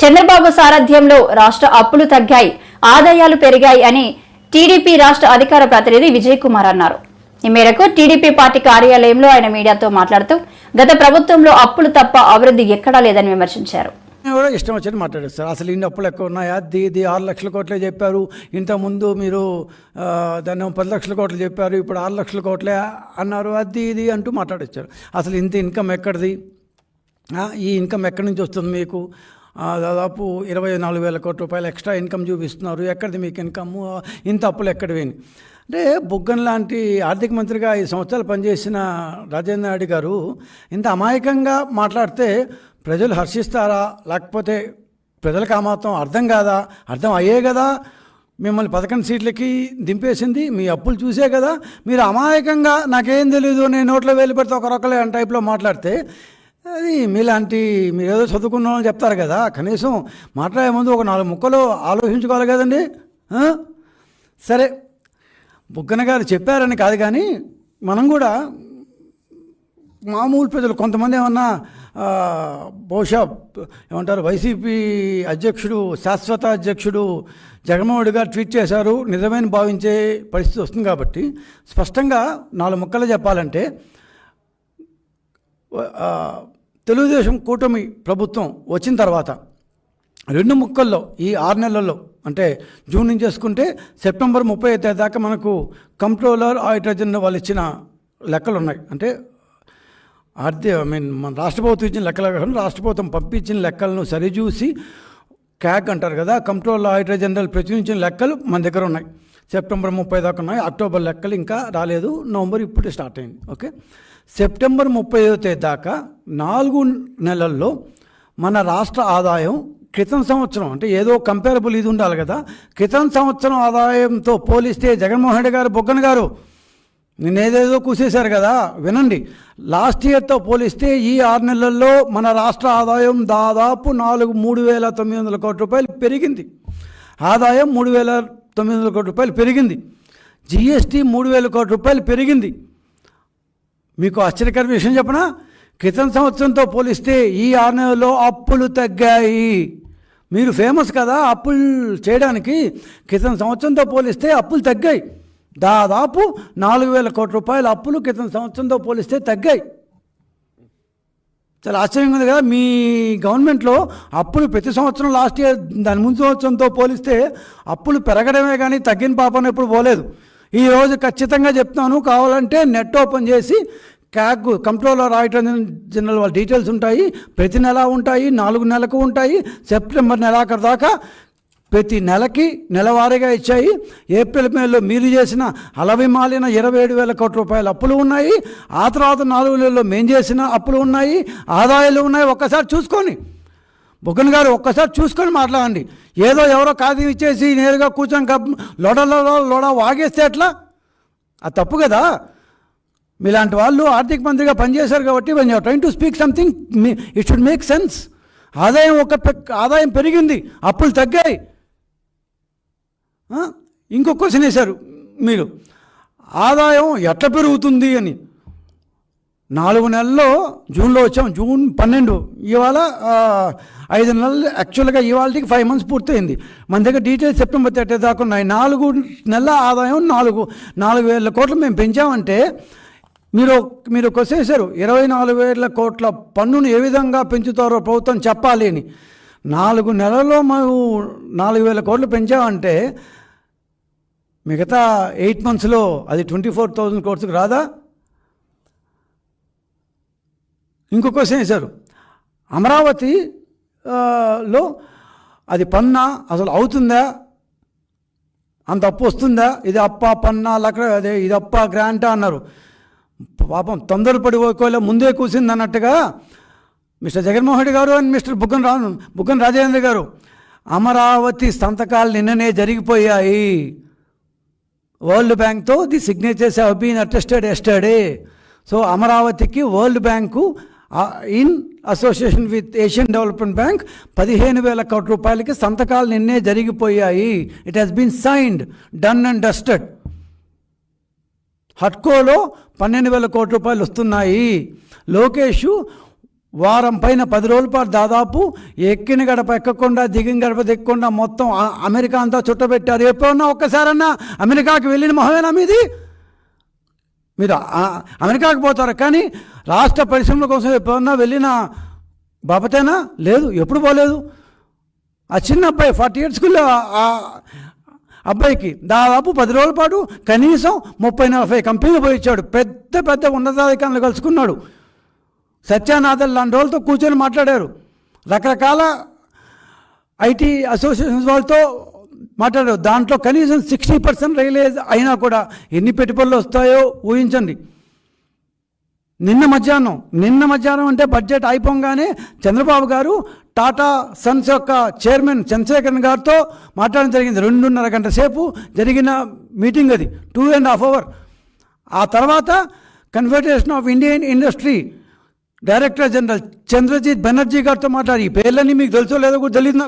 చంద్రబాబు సారథ్యంలో రాష్ట్ర అప్పులు తగ్గాయి ఆదాయాలు పెరిగాయి అని టీడీపీ రాష్ట్ర అధికార ప్రతినిధి విజయ్ కుమార్ అన్నారు. ఈ మేరకు టీడీపీ పార్టీ కార్యాలయంలో ఆయన మీడియాతో మాట్లాడుతూ గత ప్రభుత్వంలో అప్పులు తప్ప అభివృద్ధి ఎక్కడా లేదని విమర్శించారు. కూడా ఇష్టం వచ్చినట్టు మాట్లాడేస్తారు అసలు ఇన్ని అప్పులు ఎక్కువ ఉన్నాయా? అది ఇది ఆరు లక్షల కోట్లే చెప్పారు. ఇంతకుముందు మీరు దాన్ని పది లక్షల కోట్లు చెప్పారు ఇప్పుడు ఆరు లక్షల కోట్లే అన్నారు. అది ఇది అంటూ మాట్లాడొచ్చారు. అసలు ఇంత ఇన్కమ్ ఎక్కడిది? ఈ ఇన్కమ్ ఎక్కడి నుంచి వస్తుంది మీకు? దాదాపు ఇరవై నాలుగు వేల కోట్ల రూపాయలు ఎక్స్ట్రా ఇన్కమ్ చూపిస్తున్నారు. ఎక్కడిది మీకు ఇన్కమ్? ఇంత అప్పులు ఎక్కడివి అని. అంటే బుగ్గన్ లాంటి ఆర్థిక మంత్రిగా ఐదు సంవత్సరాలు పనిచేసిన రాజేంద్ర నాయుడు గారు ఇంత అమాయకంగా మాట్లాడితే ప్రజలు హర్షిస్తారా? లేకపోతే ప్రజలకు ఆ మాత్రం అర్థం కాదా? అర్థం అయ్యే కదా? మిమ్మల్ని పదకొండు సీట్లకి దింపేసింది మీ అప్పులు చూసే కదా? మీరు అమాయకంగా నాకేం తెలీదు నేను నోట్లో వేలు పెడితే ఒక అని టైప్లో మాట్లాడితే అది మీలాంటి మీరు ఏదో చదువుకున్న వాళ్ళు చెప్తారు కదా కనీసం మాట్లాడే ముందు ఒక నాలుగు ముక్కలు ఆలోచించుకోవాలి కదండి సరే బుగ్గన గారు చెప్పారని కాదు కానీ మనం కూడా మామూలు ప్రజలు కొంతమంది ఏమన్నా బహుశా ఏమంటారు వైసీపీ అధ్యక్షుడు శాశ్వత అధ్యక్షుడు జగన్మోహన్ గారు ట్వీట్ చేశారు నిజమైన భావించే పరిస్థితి వస్తుంది కాబట్టి స్పష్టంగా నాలుగు ముక్కలు చెప్పాలంటే తెలుగుదేశం కూటమి ప్రభుత్వం వచ్చిన తర్వాత రెండు ముక్కల్లో ఈ ఆరు నెలల్లో అంటే జూన్ నుంచి చేసుకుంటే సెప్టెంబర్ ముప్పై ఐదు దాకా మనకు కంట్రోలర్ ఆడిటర్జన్ వాళ్ళు ఇచ్చిన లెక్కలు ఉన్నాయి అంటే ఆర్థిక ఐ మీన్ మన రాష్ట్ర ప్రభుత్వం ఇచ్చిన లెక్కలు కాకుండా రాష్ట్ర ప్రభుత్వం పంపించిన లెక్కలను సరిచూసి క్యాక్ అంటారు కదా కంట్రోల్ ఆడిటర్ జనరల్ ప్రచురించిన లెక్కలు మన దగ్గర ఉన్నాయి. సెప్టెంబర్ ముప్పై దాకా ఉన్నాయి. అక్టోబర్ లెక్కలు ఇంకా రాలేదు. నవంబర్ ఇప్పుడే స్టార్ట్ అయింది. ఓకే? సెప్టెంబర్ ముప్పై తేదీ దాకా నాలుగు నెలల్లో మన రాష్ట్ర ఆదాయం క్రితం సంవత్సరం అంటే ఏదో కంపేరబుల్ ఇది ఉండాలి కదా. క్రితం సంవత్సరం ఆదాయంతో పోలిస్తే జగన్మోహన్ రెడ్డి గారు బొగ్గన్ గారు నేనేదేదో కూసేశారు కదా. వినండి. లాస్ట్ ఇయర్తో పోలిస్తే ఈ ఆరు నెలల్లో మన రాష్ట్ర ఆదాయం దాదాపు నాలుగు మూడు వేల తొమ్మిది వందల కోట్ల రూపాయలు పెరిగింది. ఆదాయం మూడు వేల తొమ్మిది వందల కోట్ల రూపాయలు పెరిగింది. జిఎస్టీ మూడు వేల కోట్ల రూపాయలు పెరిగింది. మీకు ఆశ్చర్యకర విషయం చెప్పనా? క్రితం సంవత్సరంతో పోలిస్తే ఈ ఆరు నెలలో అప్పులు తగ్గాయి. మీరు ఫేమస్ కదా అప్పులు చేయడానికి. క్రితం సంవత్సరంతో పోలిస్తే అప్పులు తగ్గాయి. దాదాపు నాలుగు వేల కోట్ల రూపాయల అప్పులు క్రితం సంవత్సరంతో పోలిస్తే తగ్గాయి. చాలా ఆశ్చర్యంగా ఉంది కదా. మీ గవర్నమెంట్లో అప్పులు ప్రతి సంవత్సరం లాస్ట్ ఇయర్ దాని ముందు సంవత్సరంతో పోలిస్తే అప్పులు పెరగడమే కానీ తగ్గిన పాపం ఎప్పుడు పోలేదు. ఈరోజు ఖచ్చితంగా చెప్తాను కావాలంటే నెట్ ఓపెన్ చేసి క్యాగ్ కంట్రోలర్ ఆడిటర్ జనరల్ వాళ్ళ డీటెయిల్స్ ఉంటాయి. ప్రతి నెల ఉంటాయి నాలుగు నెలలకు ఉంటాయి. సెప్టెంబర్ నెలాఖరు దాకా ప్రతి నెలకి నెలవారీగా ఇచ్చాయి. ఏప్రిల్ మేలో మీరు చేసిన అలవి మాలిన ఇరవై ఏడు వేల కోట్ల రూపాయల అప్పులు ఉన్నాయి. ఆ తర్వాత నాలుగు నెలల్లో మేము చేసిన అప్పులు ఉన్నాయి. ఆదాయాలు ఉన్నాయి. ఒక్కసారి చూసుకొని. బుగ్గన్ గారు ఒక్కసారి చూసుకొని మాట్లాడండి. ఏదో ఎవరో కాగితం ఇచ్చేసి నేరుగా కూర్చొని కప్ లోడ వాగేస్తే ఎట్లా? అది తప్పు కదా. మీలాంటి వాళ్ళు ఆర్థిక మంత్రిగా పనిచేశారు కాబట్టి one you're trying to speak something it should make sense ఆదాయం ఒక పెక్- ఆదాయం పెరిగింది. అప్పులు తగ్గాయి. ఇంకొక ఇంకో క్వశ్చన్ వేశారు మీరు. ఆదాయం ఎట్లా పెరుగుతుంది అని. నాలుగు నెలల్లో జూన్లో వచ్చాం జూన్ పన్నెండు. ఇవాళ ఐదు నెలలు యాక్చువల్గా ఇవాళకి ఫైవ్ మంత్స్ పూర్తయింది. మన దగ్గర డీటెయిల్స్ సెప్టెంబర్ థర్టీ దాకా ఉన్నాయి. నాలుగు నెలల ఆదాయం నాలుగు నాలుగు వేల కోట్లు మేము పెంచామంటే మీరు మీరు క్వశ్చన్ వేశారు. ఇరవై నాలుగు వేల కోట్ల పన్నును ఏ విధంగా పెంచుతారో ప్రభుత్వం చెప్పాలి అని. నాలుగు నెలల్లో మేము నాలుగు వేల కోట్లు పెంచామంటే మిగతా ఎయిట్ మంత్స్లో అది ట్వంటీ ఫోర్ థౌజండ్ కోర్సుకు రాదా? ఇంకో క్వశ్చన్ వేశారు. అమరావతి లో అది పన్నా అసలు అవుతుందా? అంత అప్పు వస్తుందా? ఇది అప్ప పన్నా లక్కడ అదే ఇది అప్ప గ్రాంటా అన్నారు. పాపం తొందరపడి ఒకవేళ ముందే కూసింది అన్నట్టుగా మిస్టర్ జగన్మోహన్ రెడ్డి గారు అండ్ మిస్టర్ బుగ్గన్ రా బుగ్గన్ రాజేంద్ర గారు అమరావతి సంతకాలు నిన్ననే జరిగిపోయాయి. World బ్యాంక్తో the signatures have been attested yesterday so అమరావతికి world bank in association with Asian development bank పదిహేను వేల కోట్ల రూపాయలకి సంతకాలు నిన్నే జరిగిపోయాయి. It has been signed done and dusted హట్కోలో పన్నెండు వేల కోట్ల రూపాయలు వస్తున్నాయి. లోకేష్ వారం పైన పది రోజుల పాటు దాదాపు ఎక్కిన గడప ఎక్కకుండా దిగిన గడప దిక్కకుండా మొత్తం ఆ- అమెరికా అంతా చుట్టబెట్టారు. ఎప్పుడన్నా ఒక్కసారన్నా అమెరికాకి వెళ్ళిన మొహమేనా మీది? మీరు అమెరికాకి పోతారు? కానీ రాష్ట్ర పరిశ్రమల కోసం ఎప్పుడన్నా వెళ్ళిన బాపతేనా? లేదు ఎప్పుడు పోలేదు. ఆ చిన్న అబ్బాయి ఫార్టీ ఇయర్స్కి ఆ అబ్బాయికి దాదాపు పది రోజుల పాటు కనీసం ముప్పై నలభై కంపెనీలు పోయి ఇచ్చాడు. పెద్ద పెద్ద ఉన్నతాధికారులు కలుసుకున్నాడు. సత్యానాథన్ లాంటి రోజులతో కూర్చొని మాట్లాడారు. రకరకాల ఐటీ అసోసియేషన్స్ వాళ్ళతో మాట్లాడారు. దాంట్లో కనీసం సిక్స్టీ పర్సెంట్ రియలైజ్ అయినా కూడా ఎన్ని పెట్టుబడులు వస్తాయో ఊహించండి. నిన్న మధ్యాహ్నం నిన్న మధ్యాహ్నం అంటే బడ్జెట్ అయిపోగానే చంద్రబాబు గారు టాటా సన్స్ యొక్క చైర్మన్ చంద్రశేఖరన్ గారితో మాట్లాడడం జరిగింది. రెండున్నర గంట సేపు జరిగిన మీటింగ్ అది టూ అండ్ హాఫ్ అవర్. ఆ తర్వాత confederation of Indian industry director general Chandrajit Banerjee గారితో మాట్లాడి ఈ పేర్లన్నీ మీకు తెలుసో లేదో కూడా తెలియదు